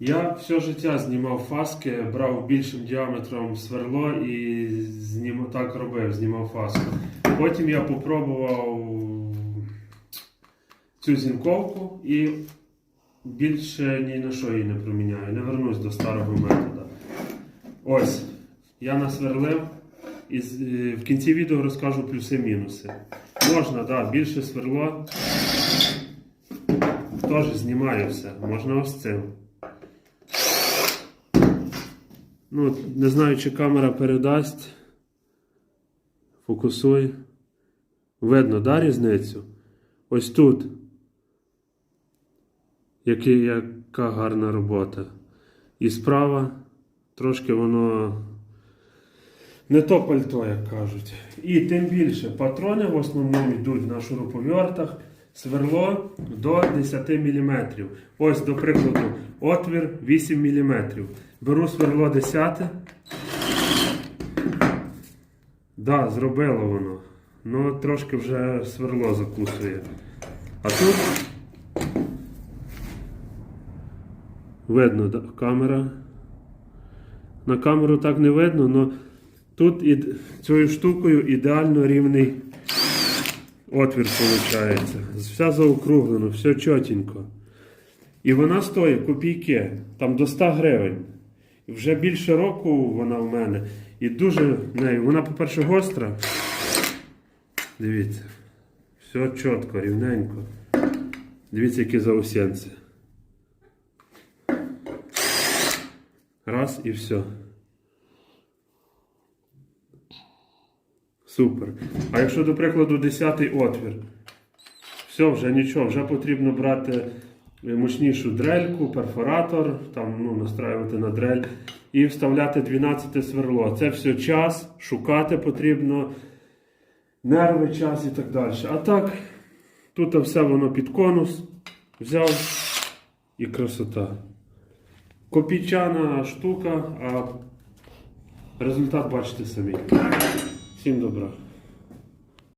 Я все життя знімав фаски, брав більшим діаметром сверло і знім... так робив, знімав фаску. Потім я попробував цю зінковку і більше ні на що її не проміняю. Не вернусь до старого методу. Ось, я насверлив і е, в кінці відео розкажу плюси-мінуси. Можна, да, більше сверло. Теж знімаю все. Можна ось цим. Ну, не знаю, чи камера передасть. Фокусуй. Видно, да, різницю? Ось тут. Який, яка гарна робота. І справа трошки воно не то пальто, як кажуть. І тим більше патрони в основному йдуть на шуруповертах. Сверло до 10 мм. Ось, до прикладу, отвір 8 мм. Беру сверло 10. Да, зробило воно. Ну, трошки вже сверло закусує. А тут видно да, камера. На камеру так не видно, але тут цією штукою ідеально рівний отвір виходить. Все заокруглено, все чотенько. І вона стоїть копійки, там до 100 гривень. І вже більше року вона в мене. І дуже нею. Вона, по-перше, гостра. Дивіться. Все чітко, рівненько. Дивіться, які заусенці. Раз і все. Супер. А якщо, до прикладу, 10-й отвір, все, вже нічого, вже потрібно брати мощнішу дрельку, перфоратор, там, ну, настраювати на дрель і вставляти 12 сверло. Це все час, шукати потрібно, нерви, час і так далі. А так, тут все воно під конус, взяв і красота. Копійчана штука, а результат бачите самі. Всім добра.